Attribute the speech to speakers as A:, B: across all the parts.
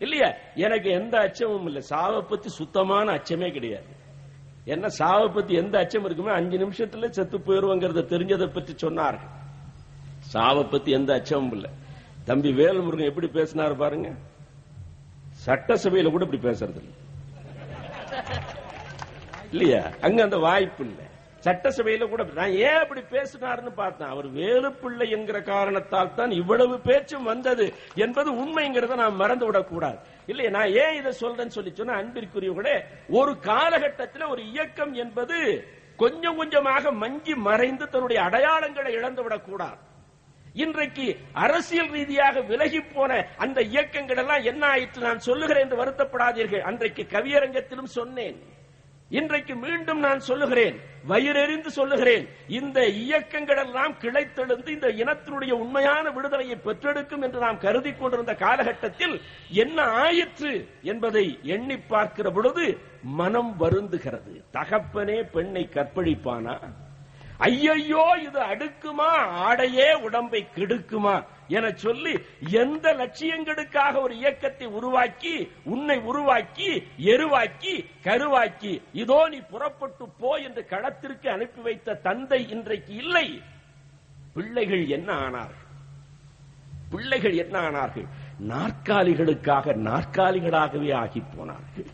A: இல்லையா? எனக்கு எந்த அச்சமும் இல்லை. சாவை பத்தி சுத்தமான அச்சமே கிடையாது. என்ன சாவை பத்தி எந்த அச்சம் இருக்குமே அஞ்சு நிமிஷத்துல செத்து போயிருவோங்கிறத தெரிஞ்சதை பற்றி சொன்னார்கள். சாவை பத்தி எந்த அச்சமும் இல்லை. தம்பி வேல்முருகன் எப்படி பேசினார் பாருங்க? சட்டசபையில கூட இப்படி பேசுறது இல்லை இல்லையா? அங்க அந்த வாய்ப்பு இல்லை. சட்டசபையில கூட நான் ஏன் அப்படி பேசினார்னு பார்த்தேன். அவர் வேலுப்பிள்ளை என்கிற காரணத்தால் தான் இவ்வளவு பேச்சும் வந்தது என்பது உண்மைங்கிறத நான் மறந்து விடக்கூடாது. இல்லையா நான் ஏன் இதை சொல்றேன்னு சொல்லி சொன்னா அன்பிற்குரியவர்களே ஒரு காலகட்டத்தில் ஒரு இயக்கம் என்பது கொஞ்சம் கொஞ்சமாக மங்கி மறைந்து தன்னுடைய அடையாளங்களை இழந்து விடக்கூடாது. இன்றைக்கு அரசியல் ரீதியாக விலகி போன அந்த இயக்கங்கள் எல்லாம் என்ன ஆயிற்று நான் சொல்லுகிறேன் என்று வருத்தப்படாதீர்கள். அன்றைக்கு கவியரங்கத்திலும் சொன்னேன். இன்றைக்கு மீண்டும் நான் சொல்லுகிறேன் வயிறெறிந்து சொல்லுகிறேன் இந்த இயக்கங்கள் எல்லாம் கிளைத்தெழுந்து இந்த இனத்தினுடைய உண்மையான விடுதலையை பெற்றெடுக்கும் என்று நாம் கருதி கொண்டிருந்த காலகட்டத்தில் என்ன ஆயிற்று என்பதை எண்ணி பார்க்கிற பொழுது மனம் வருந்துகிறது. தகப்பனே பெண்ணை கற்பழிப்பானா? ஐயையோ இது அடுக்குமா? ஆடையே உடம்பை கெடுக்குமா? என சொல்லி எந்த லட்சியங்களுக்காக ஒரு இயக்கத்தை உருவாக்கி உன்னை உருவாக்கி எருவாக்கி கருவாக்கி இதோ நீ புறப்பட்டு போ என்று களத்திற்கு அனுப்பி வைத்த தந்தை இன்றைக்கு இல்லை. பிள்ளைகள் என்ன ஆனார்கள்? பிள்ளைகள் என்ன ஆனார்கள்? நாற்காலிகளுக்காக நாற்காலிகளாகவே ஆகி போனார்கள்.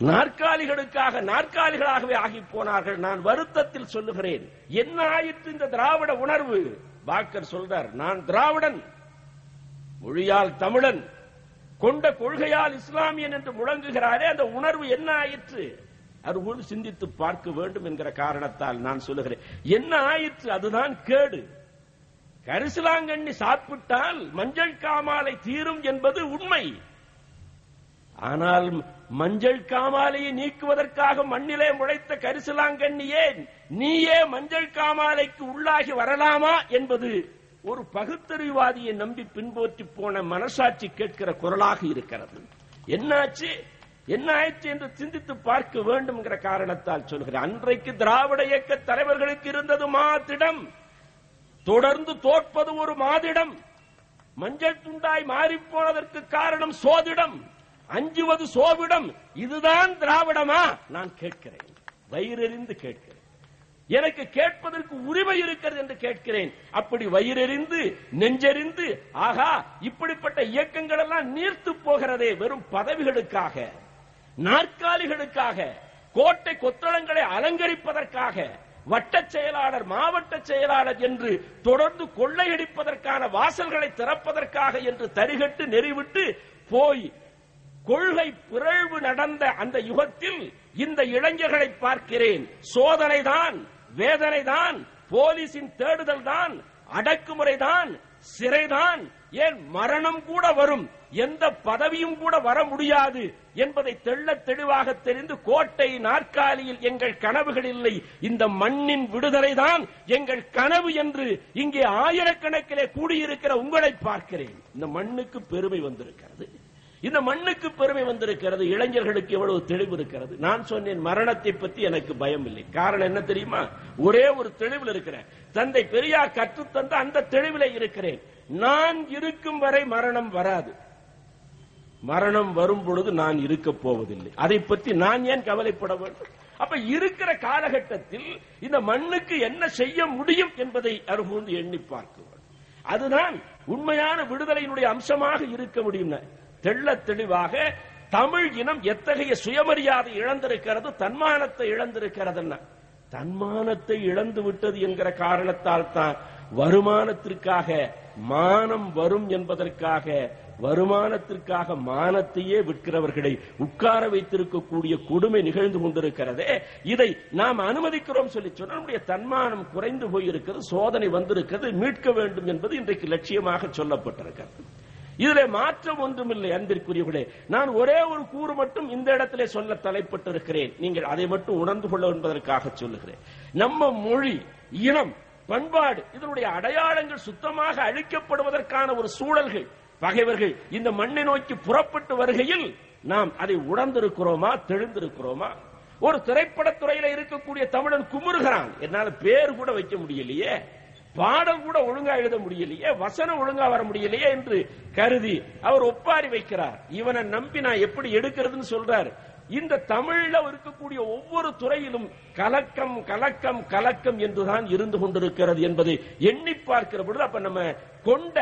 A: நாற்காலிகளுக்காக நாற்காலிகளாகவே ஆகி போனார்கள். நான் வருத்தத்தில் சொல்லுகிறேன். என்ன ஆயிற்று இந்த திராவிட உணர்வு? பாக்கர் சொல்றார் நான் திராவிடன் மொழியால் தமிழன் கொண்ட கொள்கையால் இஸ்லாமியன் என்று முழங்குகிறாரே அந்த உணர்வு என்ன ஆயிற்று? அது சிந்தித்து பார்க்க வேண்டும் என்கிற காரணத்தால் நான் சொல்லுகிறேன். என்ன ஆயிற்று? அதுதான் கேடு. கரிசலாங்கண்ணி சாப்பிட்டால் மஞ்சள் காமாலை தீரும் என்பது உண்மை. ஆனால் மஞ்சள் காமாலையை நீக்குவதற்காக மண்ணிலே முளைத்த கரிசலாங்கண்ணியே நீயே மஞ்சள் காமாலைக்கு உள்ளாகி வரலாமா என்பது ஒரு பகுத்தறிவாதியை நம்பி பின்பற்றி போன மனசாட்சி கேட்கிற குரலாக இருக்கிறது. என்னாச்சு? என்ன ஆயிற்று என்று சிந்தித்து பார்க்க வேண்டும் காரணத்தால் சொல்கிறேன். அன்றைக்கு திராவிட இயக்க தலைவர்களுக்கு இருந்தது மாதிடம் தொடர்ந்து தோற்பது ஒரு மாதிடம் மஞ்சள் துண்டாய் மாறிப்போனதற்கு காரணம் சோதிடம். அஞ்சுவது சோவிடம் இதுதான் திராவிடமா? நான் கேட்கிறேன். வயிறறிந்து கேட்கிறேன். எனக்கு கேட்பதற்கு உரிமை இருக்கிறது என்று கேட்கிறேன். அப்படி வயிறெறிந்து நெஞ்செறிந்து ஆகா இப்படிப்பட்ட இயக்கங்கள் எல்லாம் நீர்த்து போகிறதே வெறும் பதவிகளுக்காக நாற்காலிகளுக்காக கோட்டை கொத்தளங்களை அலங்கரிப்பதற்காக வட்ட செயலாளர் மாவட்ட செயலாளர் என்று தொடர்ந்து கொள்ளையடிப்பதற்கான வாசல்களை திறப்பதற்காக என்று தரிகட்டு நெறிவிட்டு போய் கொள்கை பிறழ்வு நடந்த அந்த யுகத்தில் இந்த இளைஞர்களை பார்க்கிறேன். சோதனைதான் வேதனைதான் போலீசின் தேடுதல் தான் அடக்குமுறைதான் சிறைதான். ஏன் மரணம் கூட வரும்? எந்த பதவியும் கூட வர முடியாது என்பதை தெள்ள தெளிவாக தெரிந்து கோட்டை நாற்காலியில் எங்கள் கனவுகள் இல்லை. இந்த மண்ணின் விடுதலைதான் எங்கள் கனவு என்று இங்கே ஆயிரக்கணக்கிலே கூடியிருக்கிற உங்களை பார்க்கிறேன். இந்த மண்ணுக்கு பெருமை வந்திருக்கிறது. இந்த மண்ணுக்கு பெருமை வந்திருக்கிறது இளைஞர்களுக்கு எவ்வளவு தெளிவு இருக்கிறது. நான் சொன்னேன் மரணத்தை பத்தி எனக்கு பயம் இல்லை. காரணம் என்ன தெரியுமா? ஒரே ஒரு தெளிவில் இருக்கிறேன். தந்தை பெரியார் கற்றுத்தந்த அந்த தெளிவில் இருக்கிறேன். நான் இருக்கும் வரை மரணம் வராது. மரணம் வரும் பொழுது நான் இருக்க போவதில்லை. அதை பற்றி நான் ஏன் கவலைப்பட வேண்டும்? அப்ப இருக்கிற காலகட்டத்தில் இந்த மண்ணுக்கு என்ன செய்ய முடியும் என்பதை அருகூர்ந்து எண்ணி பார்க்க அதுதான் உண்மையான விடுதலையினுடைய அம்சமாக இருக்க முடியும் தெள்ள தெளிவாக தமிழ் இனம் எத்தகைய சுயமரியாதை இழந்திருக்கிறது தன்மானத்தை இழந்திருக்கிறது தன்மானத்தை இழந்து விட்டது என்கிற காரணத்தால் தான் வருமானத்திற்காக மானம் வரும் என்பதற்காக வருமானத்திற்காக மானத்தையே விற்கிறவர்களை உட்கார வைத்திருக்கக்கூடிய கொடுமை நிகழ்ந்து கொண்டிருக்கிறதே. இதை நாம் அனுமதிக்கிறோம் சொல்லி சொன்னால் நம்முடைய தன்மானம் குறைந்து போயிருக்கிறது சோதனை வந்திருக்கிறது மீட்க வேண்டும் என்பது இன்றைக்கு லட்சியமாக சொல்லப்பட்டிருக்கிறது. இதுல மாற்றம் ஒன்றுமில்லை அன்பிற்குரியவர்களே. நான் ஒரே ஒரு கூறு மட்டும் இந்த இடத்திலே சொல்ல தலைப்பட்டிருக்கிறேன். நீங்கள் அதை மட்டும் உணர்ந்து கொள்ள என்பதற்காக சொல்லுகிறேன். நம்ம மொழி இனம் பண்பாடு இதனுடைய அடையாளங்கள் சுத்தமாக அழிக்கப்படுவதற்கான ஒரு சூழல்கள். பகைவர்கள் இந்த மண்ணை நோக்கி புறப்பட்டு வருகையில் நாம் அதை உணர்ந்திருக்கிறோமா தெளிந்திருக்கிறோமா? ஒரு திரைப்படத்துறையில இருக்கக்கூடிய தமிழன் குமுறுகிறான். என்னால பேர் கூட வைக்க முடியலையே. பாடல் கூட ஒழுங்கா எழுத முடியலையே வசனம் ஒழுங்கா வர முடியலையே என்று கருதி அவர் ஒப்பாரி வைக்கிறார். இவனை நம்பி நான் எப்படி எடுக்கிறதுன்னு சொல்றாரு. இந்த தமிழ்ல இருக்கக்கூடிய ஒவ்வொரு துறையிலும் கலக்கம் கலக்கம் கலக்கம் என்றுதான் இருந்து கொண்டிருக்கிறது என்பதை எண்ணி பார்க்கிற பொழுது அப்ப நம்ம கொண்ட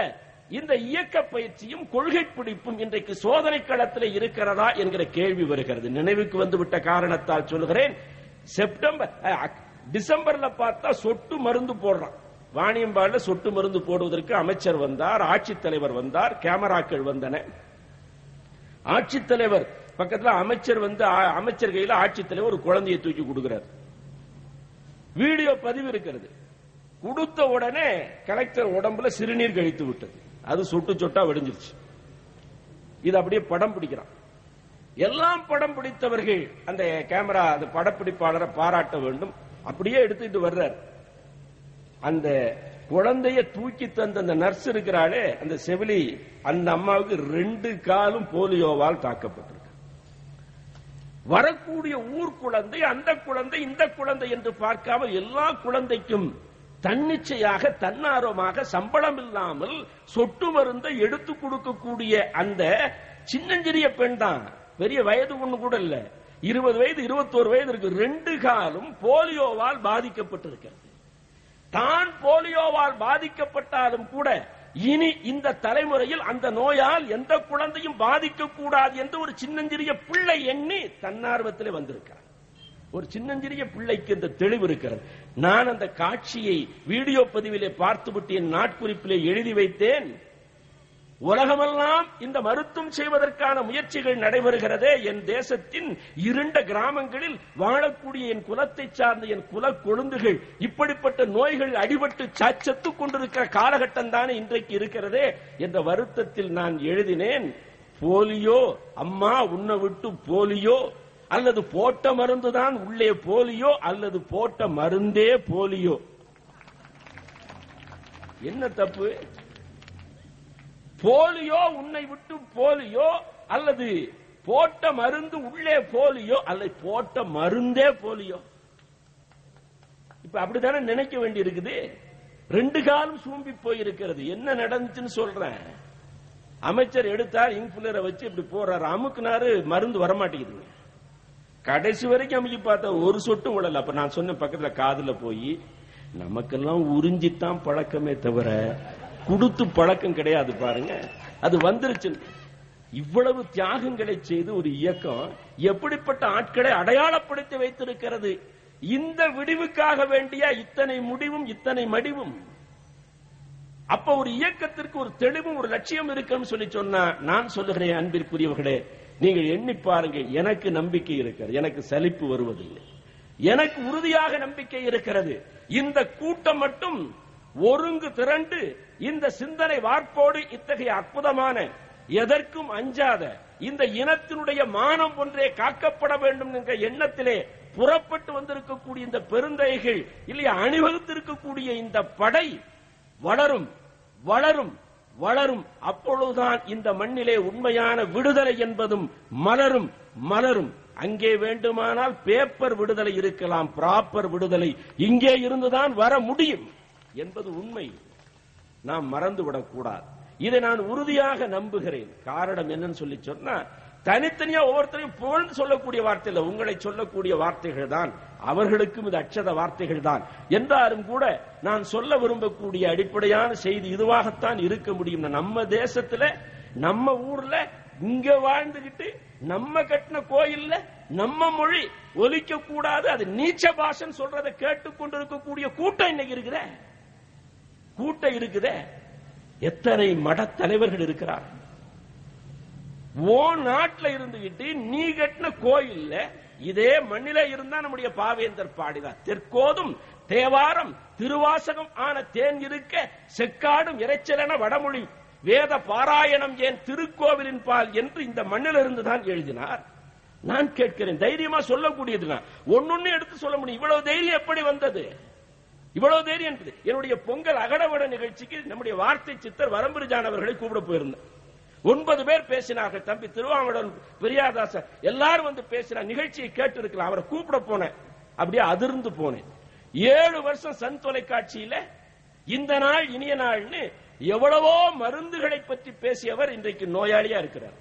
A: இந்த இயக்க பயிற்சியும் கொள்கை பிடிப்பும் இன்றைக்கு சோதனை களத்தில் இருக்கிறதா என்கிற கேள்வி வருகிறது. நினைவுக்கு வந்துவிட்ட காரணத்தால் சொல்கிறேன் செப்டம்பர் அஹ், டிசம்பர்ல பார்த்தா சொட்டு மருந்து போடுறான். வாணியம்பாடில் சொட்டு மருந்து போடுவதற்கு அமைச்சர் வந்தார் ஆட்சித்தலைவர் வந்தார் கேமராக்கள் வந்தன. ஆட்சித்தலைவர் பக்கத்துல அமைச்சர் வந்து அமைச்சர் கையில ஆட்சித்தலைவர் ஒரு குழந்தையை தூக்கி கொடுக்கிறார். வீடியோ பதிவு இருக்கிறது. கொடுத்த உடனே கலெக்டர் உடம்புல சிறுநீர் கழித்து விட்டது. அது சொட்டு சொட்டா வெடிஞ்சிருச்சு. இது அப்படியே படம் பிடிக்கிறான். எல்லாம் படம் பிடித்தவர்கள் அந்த கேமரா அந்த படப்பிடிப்பாளரை பாராட்ட வேண்டும். அப்படியே எடுத்துட்டு வர்றார். அந்த குழந்தைய தூக்கி தந்த அந்த நர்ஸ் இருக்கிறாளே அந்த செவிலி அந்த அம்மாவுக்கு ரெண்டு காலும் போலியோவால் தாக்கப்பட்டிருக்கு. வரக்கூடிய ஊர் குழந்தை அந்த குழந்தை இந்த குழந்தை என்று பார்க்காம எல்லா குழந்தைக்கும் தன்னிச்சையாக தன்னார்வமாக சம்பளம் இல்லாமல் சொட்டு மருந்தை எடுத்து கொடுக்கக்கூடிய அந்த சின்னஞ்சிறிய பெண் தான். பெரிய வயது ஒண்ணு கூட இல்ல. இருபது வயது இருபத்தோரு வயது இருக்கு. ரெண்டு காலும் போலியோவால் பாதிக்கப்பட்டிருக்கிறது. தான் போலியோவால் பாதிக்கப்பட்டாலும் கூட இனி இந்த தலைமுறையில் அந்த நோயால் எந்த குழந்தையும் பாதிக்க கூடாது என்று ஒரு சின்னஞ்சிறிய பிள்ளை எண்ணி தன்னார்வத்திலே வந்திருக்கிறார். ஒரு சின்னஞ்சிறிய பிள்ளைக்கு இந்த தெளிவு இருக்கிறது. நான் அந்த காட்சியை வீடியோ பதிவிலே பார்த்துவிட்டு என் நாட்குறிப்பிலே எழுதி வைத்தேன். உலகமெல்லாம் இந்த மருத்துவம் செய்வதற்கான முயற்சிகள் நடைபெறுகிறதே என் தேசத்தின் இருண்ட கிராமங்களில் வாழக்கூடிய என் குலத்தை சார்ந்த என் குல கொழுந்துகள் இப்படிப்பட்ட நோய்கள் அடிபட்டு சாச்சத்துக் கொண்டிருக்கிற காலகட்டம் தானே இன்றைக்கு இருக்கிறதே என்ற வருத்தத்தில் நான் எழுதினேன். போலியோ அம்மா உன்னை விட்டு போலியோ அல்லது போட்ட மருந்துதான் உள்ளே போலியோ அல்லது போட்ட மருந்தே போலியோ. என்ன தப்பு? போலியோ உன்னை விட்டு போலியோ அல்லது போட்ட மருந்து உள்ளே போலியோ அல்லது போட்ட மருந்தே போலியோ. இப்ப அப்படித்தானே நினைக்க வேண்டி இருக்குது ரெண்டு காலம் சூம்பி போயிருக்கிறது. என்ன நடந்துச்சுன்னு சொல்றேன். அமைச்சர் எடுத்தார் இன்ஃபுலரை வச்சு இப்படி போறாரு அமுக்குனாரு மருந்து வரமாட்டேங்குது கடைசி வரைக்கும் அமுக்கி பார்த்தா ஒரு சொட்டும் விடல. அப்ப நான் சொன்ன பக்கத்துல காதுல போய் நமக்கெல்லாம் உறிஞ்சித்தான் பழக்கமே தவிர கொடுத்து பழக்கம் கிடையாது பாருங்க. அது வந்துருச்சு. இவ்வளவு தியாகங்களை செய்து ஒரு இயக்கம் எப்படிப்பட்ட ஆட்களை அடையாளப்படுத்தி வைத்திருக்கிறது? இந்த விடிவுக்காக வேண்டிய இத்தனை முடிவும் இத்தனை மடிவும். அப்ப ஒரு இயக்கத்திற்கு ஒரு தெளிவும் ஒரு லட்சியம் இருக்குன்னு சொல்லி சொன்னா நான் சொல்லுகிறேன் அன்பிற்குரியவர்களே நீங்கள் எண்ணி பாருங்க எனக்கு நம்பிக்கை இருக்கிறது. எனக்கு சலிப்பு வருவதில்லை. எனக்கு உறுதியாக நம்பிக்கை இருக்கிறது. இந்த கூட்டம் மட்டும் ஒருங்கு திரண்டு இந்த சிந்தனை வார்ப்போடு இத்தகைய அற்புதமான எதற்கும் அஞ்சாத இந்த இனத்தினுடைய மானம் ஒன்றே காக்கப்பட வேண்டும் என்ற எண்ணத்திலே புறப்பட்டு வந்திருக்கக்கூடிய இந்த பெருந்தைகள் இல்லையா அணிவகுத்திருக்கக்கூடிய இந்த படை வளரும் வளரும் வளரும். அப்பொழுதுதான் இந்த மண்ணிலே உண்மையான விடுதலை என்பதும் மலரும் மலரும். அங்கே வேண்டுமானால் பேப்பர் விடுதலை இருக்கலாம் ப்ராப்பர் விடுதலை. இங்கே இருந்துதான் வர முடியும். என்பது உண்மை. நாம் மறந்துவிடக்கூடாது. இதை நான் உறுதியாக நம்புகிறேன். காரணம் என்னன்னு சொல்லி சொன்னா தனித்தனியா ஒவ்வொருத்தரையும் புகழ்ந்து சொல்லக்கூடிய வார்த்தை இல்லை. உங்களை சொல்லக்கூடிய வார்த்தைகள் தான். அவர்களுக்கும் இது அச்சத வார்த்தைகள் தான். என்றாலும் கூட நான் சொல்ல விரும்பக்கூடிய அடிப்படையான செய்தி இதுவாகத்தான் இருக்க முடியும். நம்ம தேசத்துல நம்ம ஊர்ல இங்க வாழ்ந்துகிட்டு நம்ம கட்டின கோயில்ல நம்ம மொழி ஒலிக்க கூடாது அது நீச்ச பாஷன் சொல்றதை கேட்டுக்கொண்டிருக்கக்கூடிய கூட்டம் இன்னைக்கு இருக்கிற கூட்டம் இருக்குதே. எத்தனை மட தலைவர்கள் இருக்கிறார். ஓ நாட்டுல இருந்துகிட்டு நீ கட்டின கோயில்ல இதே மண்ணில இருந்தா நம்முடைய பாவேந்தர் பாடினார். தெற்கோதும் தேவாரம் திருவாசகம் ஆன தேன் இருக்க செக்காடும் இறைச்சலென வடமொழி வேத பாராயணம் ஏன் திருக்கோவிலின் பால் என்று இந்த மண்ணிலிருந்து தான் எழுதினார். நான் கேட்கிறேன் தைரியமா சொல்லக்கூடியதுதான். ஒன்னொன்னு எடுத்து சொல்ல முடியும். இவ்வளவு தைரியம் எப்படி வந்தது? இவ்வளவு தைரியம் என்னுடைய பொங்கல் அகடவட நிகழ்ச்சிக்கு நம்முடைய வார்த்தை சித்தர் வரம்புரிஜான் அவர்களை கூப்பிட போயிருந்தேன். ஒன்பது பேர் பேசினார்கள். தம்பி திருவாமடன் பெரியாதாசர் எல்லாரும் வந்து பேசினார் நிகழ்ச்சியை கேட்டு இருக்கலாம் அவரை கூப்பிட போனேன். அப்படியே அதிர்ந்து போனேன். ஏழு வருஷம் சன் தொலைக்காட்சியில இந்த நாள் இனிய நாள்னு எவ்வளவோ மருந்துகளை பற்றி பேசியவர் இன்றைக்கு நோயாளியா இருக்கிறார்.